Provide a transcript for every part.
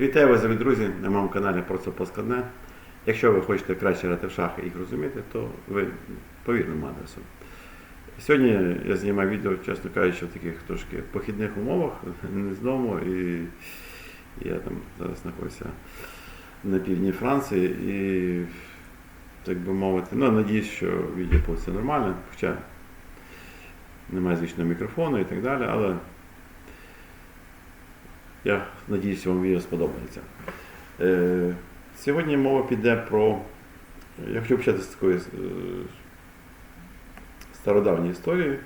Вітаю вас, друзі, на моєму каналі Просто Поскладне. Якщо ви хочете краще грати в шахи і їх розуміти, то ви по вірному адресу. Сьогодні я знімаю відео, чесно кажучи, в таких трошки похідних умовах, не з дому, і я там зараз знаходжуся на півдні Франції і, так би мовити, ну, надіюсь, що відео вийде нормально, хоча немає звичного мікрофону і так далі, але я надіюсь, вам відео сподобається. Е, сьогодні мова піде про. Я хочу почати з такої е, стародавньої історії.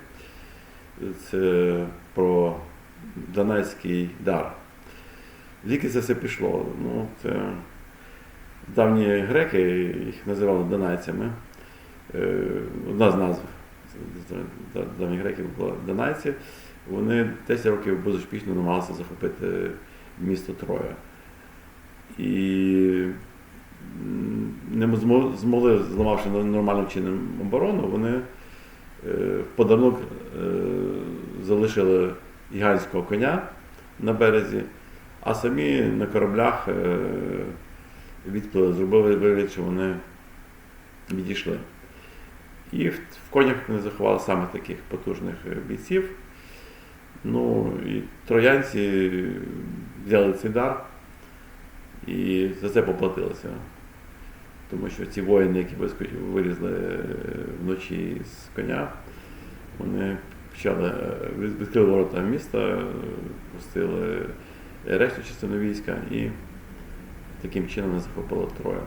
Це про Донецький дар. Звідки це все пішло? Ну, це давні греки їх називали донайцями. Е, Одна з назв давніх греків була донайці. Вони 10 років безуспішно намагалися захопити місто Троя. І не змогли, зламавши нормальним чином оборону, вони е, в подарунок е, залишили гігантського коня на березі, а самі на кораблях е, відплили, зробили вигляд, що вони відійшли. І в, конях вони заховали саме таких потужних е, бійців. Ну і троянці взяли цей дар і за це поплатилися. Тому що ці воїни, які вилізли е, вночі з коня, вони почали е, відкрили ворота міста, пустили решту частину війська і таким чином не захопили Троя.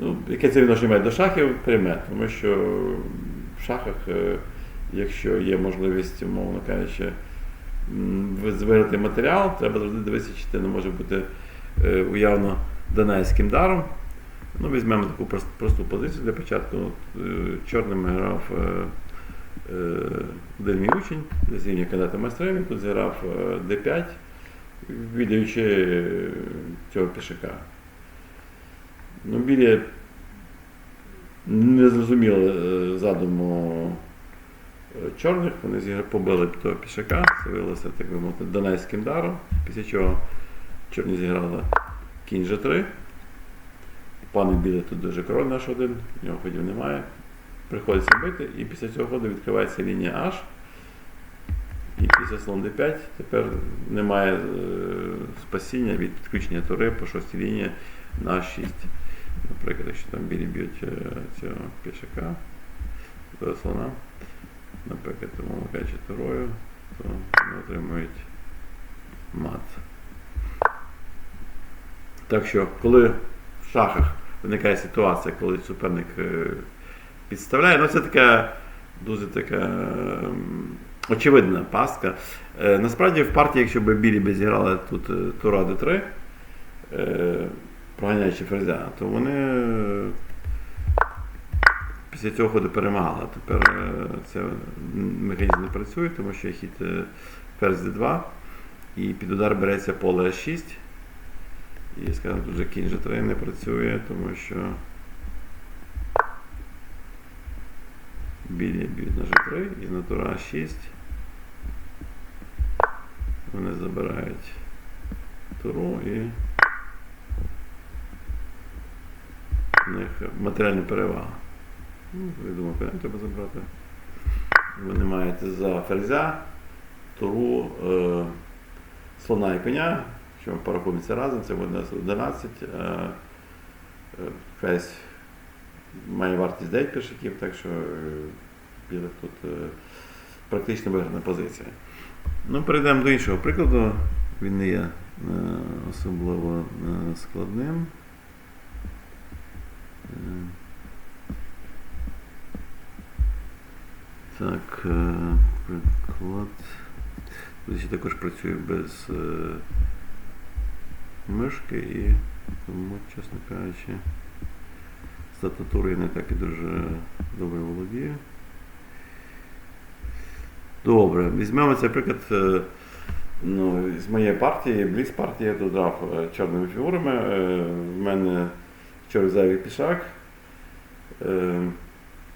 Ну, яке це відношення має до шахів? Пряме, тому що в шахах, е, якщо є можливість, умовно кажучи, виграти матеріал, треба завжди дивитися, чи це не може бути е, уявно донецьким даром. Ну, візьмемо таку просту позицію для початку. Е, Чорним грав е, е, один мій учень, з рівня кандидата майстрами, тут зіграв е, D5, віддаючи е, цього пішака. Ну, білі не зрозуміли е, задуму е, чорних, вони зігра- побили того пішака, це виявилося, так би мовити, донецьким даром, після чого чорні зіграли кінь G3. Пан білий тут дуже король наш один, нього ходів немає. Приходиться бити, і після цього ходу відкривається лінія H. І після слон D5 тепер немає е, спасіння від підключення тури по шостій лінії на H6. Наприклад, якщо там білі б'ють е, цього пішака, слона, наприклад, тому кажучи турою, то отримують мат. Так що, коли в шахах виникає ситуація, коли суперник е, підставляє, ну це така дуже така ем, очевидна пастка. Е, Насправді в партії, якщо б білі би зіграли тут е, тура d3, е, проганяючи ферзя, то вони після цього ходу перемагали. Тепер е, це механізм не працює, тому що хід е, ферзь d2, і під удар береться поле H6. І скажімо, тут вже кінь G3 не працює, тому що білі б'ють на G3 і на тура А6. Вони забирають туру і в них матеріальна перевага. Ну, я думаю, коня треба забрати. Ви не маєте за ферзя, туру, е, слона і коня, що порахується разом, це буде 11. Е, е, ферзь має вартість 9 пішаків, так що е, білих тут е, практично виграна позиція. Ну, перейдемо до іншого прикладу. Він не є е, особливо е, складним. Е, Так, е, приклад. Тут ще також працює без е, мишки і тому, чесно кажучи, з тататурою не так і дуже добре володію. Добре, візьмемо цей приклад е, ну, з моєї партії, Бліц партії, я е, чорними фігурами. В мене чорний зайвий пішак.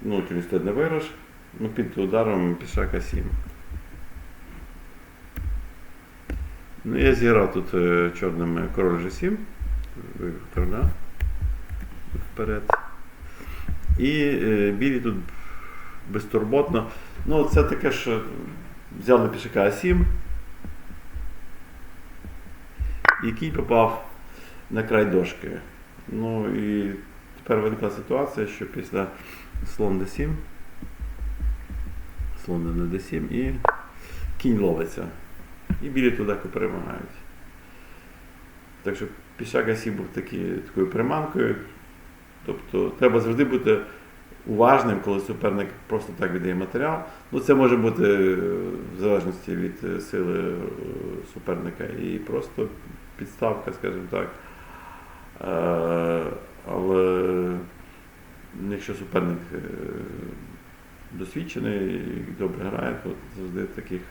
Ну, через не виграш. Ну, під ударом пішака 7. Ну, я зіграв тут е, чорним король G7, вивів короля вперед. І е, білі тут безтурботно. Ну, це таке ж взяли пішака А7. І кінь попав на край дошки. Ну і тепер виникла ситуація, що після слон d7, слон на d7 і кінь ловиться. І білі туди перемагають. Так що пішак А7 був такі, такою приманкою. Тобто треба завжди бути уважним, коли суперник просто так віддає матеріал. Ну, це може бути е, в залежності від е, сили е, суперника і просто підставка, скажімо так. Але якщо суперник досвідчений добре грає, то завжди таких,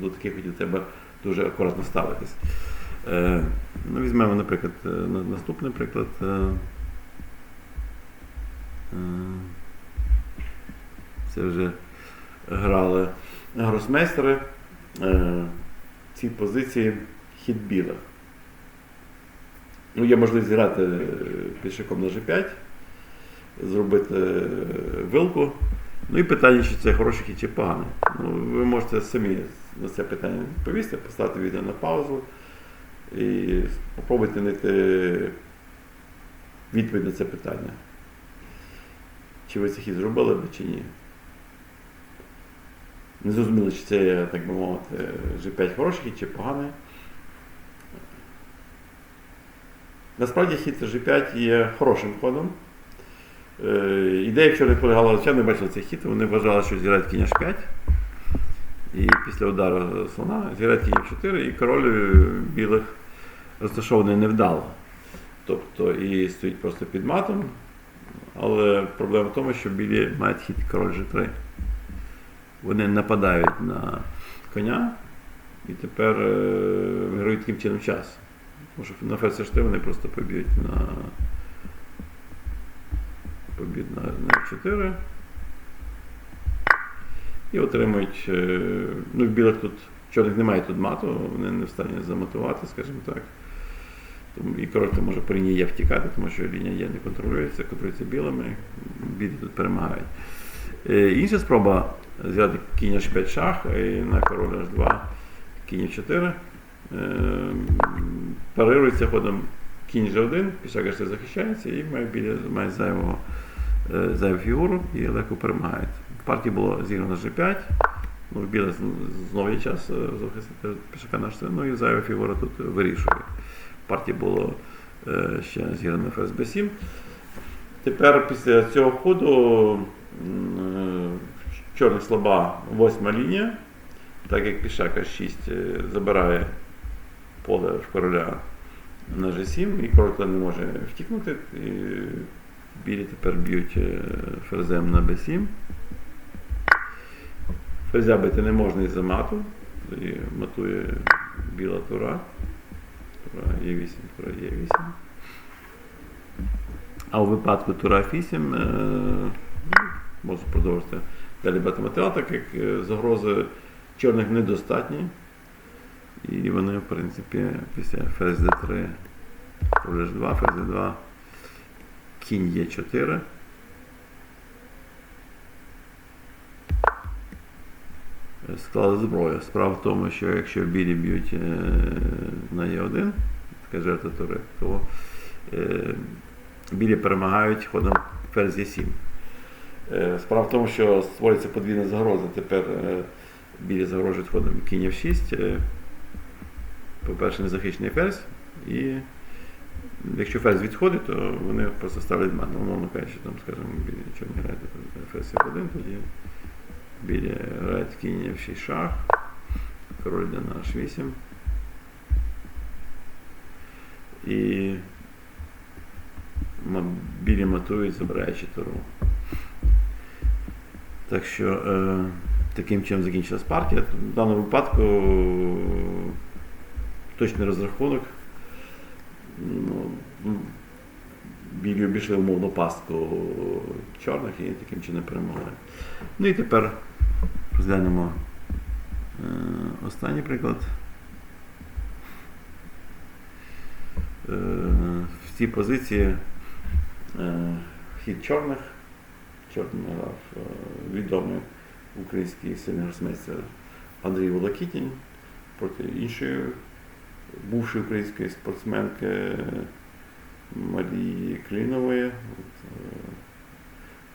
до таких хотів треба дуже акуратно ставитись. Е, Ну, візьмемо, наприклад, е, на- наступний приклад. Е, е, Це вже грали гросмейстери. Е, Ці позиції хід білих. Ну, є можливість зіграти е, пішаком на G5, зробити е, вилку. Ну і питання, чи це хороший хід чи поганий. Ну, ви можете самі на це питання відповісти, поставити відео на паузу і спробуйте знайти відповідь на це питання. Чи ви цей хід зробили би, чи ні. Не зрозуміло, чи це, так би мовити, G5 хороший хід чи поганий. Насправді хід G5 є хорошим ходом. Е, Ідея, якщо не полягала, не бачили цей хід, вони вважали, що зіграють кінь H5. І після удару слона зіграють кінь F4, і король е, білих розташований невдало. Тобто і стоїть просто під матом. Але проблема в тому, що білі мають хід король G3. Вони нападають на коня і тепер е, виграють таким чином час. Тому що на ферзь H3 вони просто поб'ють на поб'ють на, на 4 і отримують. е, Ну, в білих тут чорних немає тут мату, вони не в стані заматувати, скажімо так. Тому і король то може по лінії Є втікати, тому що лінія Є не контролюється, контролюється білими, білі тут перемагають. Е, Інша спроба взяти кінь H5 шах і на король H2 кінь F4. Е, Парирується ходом кінь G1, пішак H3 захищається і має, біля, має зайвого, е, зайву фігуру і легко перемагають. В партії було зіграно G5. Ну, в біле знову є час е, захистити пішака на H3, ну і зайва фігура тут вирішує. В партії було е, ще зіграно ферзь B7. Тепер після цього ходу е, чорних слаба восьма лінія, так як пішак H6 е, забирає поле в короля на G7, і король не може втікнути. І білі тепер б'ють е, ферзем на B7. Ферзя бити не можна із-за мату, тоді матує біла тура. Тура Е8, тура Е8. А у випадку тура F8 е, ну, можу продовжити далі брати матеріал, так як е, загрози чорних недостатні. І вони, в принципі, після ферзь d3, король h2, ферзь d2, кінь Е4. Склали зброю. Справа в тому, що якщо білі б'ють е, на Е1, така жертва тури, то е, білі перемагають ходом ферзь Е7. Е, Справа в тому, що створюється подвійна загроза. Тепер е, білі загрожують ходом кінь F6. Е, По-перше, незахищений ферзь. І якщо ферзь відходить, то вони просто ставлять мат. Ну, Умовно кажучи, там, скажімо, білі чорні грають ферзь F1, тоді білі грають кінь F6 шах, король йде на H8. І білі матують, забираючи туру. Так що е, таким чином закінчилась партія. В даному випадку точний розрахунок. Білі обійшли умовну пастку чорних і таким чином перемогли. Ну і тепер розглянемо е, останній приклад. е, в цій позиції е, хід чорних. Чорний грав відомий український сильний гросмейстер Андрій Волокітін проти іншої бувшої української спортсменки Марії Клінової. От, е,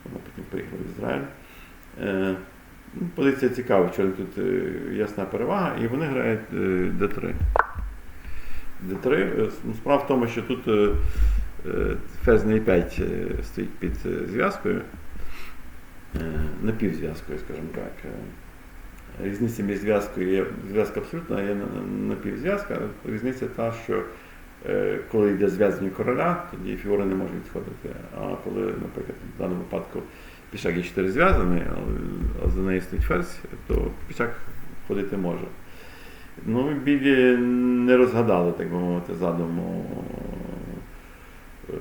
Вона потім приїхала в Ізраїль. Е, ну, Позиція цікава, що тут е, ясна перевага, і вони грають е, Д3. Д3. е, ну, Справа в тому, що тут е, ферзь на E5 е, стоїть під зв'язкою, напівзв'язкою, скажімо так. Різниця між зв'язкою є зв'язка абсолютна, є напівзв'язка. Різниця та, що коли йде зв'язання короля, тоді фігури не можуть відходити. А коли, наприклад, в даному випадку пішак є 4 зв'язаний, а- за нею стоїть ферзь, то пішак ходити може. Ну, білі не розгадали, так би мовити, задуму е,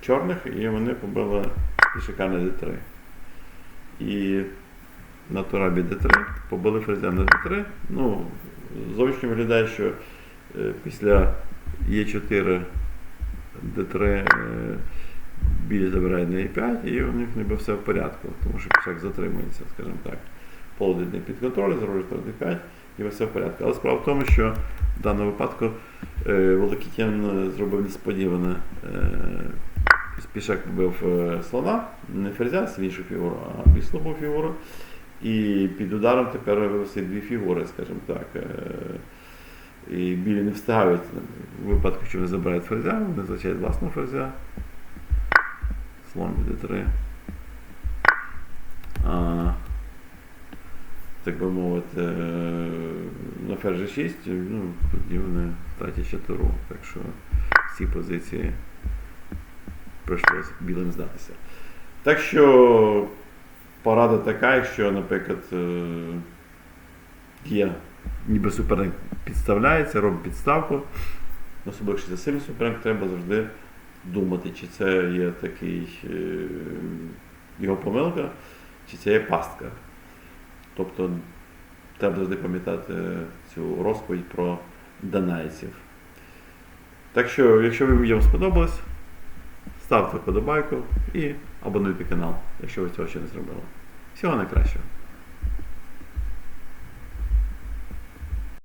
чорних, і вони побили пішака на d3. І на турабі d3 побили ферзя на d3. Ну, зовнішньо виглядає, що е, після Е4 d3 е, білі забирають на e5, і у них ніби все в порядку, тому що пішак затримується, скажімо так. Полудень не під контролем, зробить d5 і все в порядку. Але справа в тому, що в даному випадку е, Волокітян зробив несподіване. Е, Пішак побив е, слона, не ферзя, свішу фігуру, а більш слабу фігуру. І під ударом тепер вивести дві фігури, скажімо так. І білі не встигають в випадку, що вони забирають ферзя, вони зачають власного ферзя. Слон d 3 А, так би мовити, е, на ферзі 6, ну, тоді вони втратять ще. Так що в цій позиції прийшлося білим здатися. Так що порада така, якщо, наприклад, е, є ніби суперник підставляється, робить підставку, особливо якщо це сильний суперник, треба завжди думати, чи це є такий е, його помилка, чи це є пастка. Тобто треба завжди пам'ятати цю розповідь про данайців. Так що, якщо ви відео сподобалось, ставте вподобайку і абонуйте канал, якщо ви цього ще не зробили. Всього найкращого!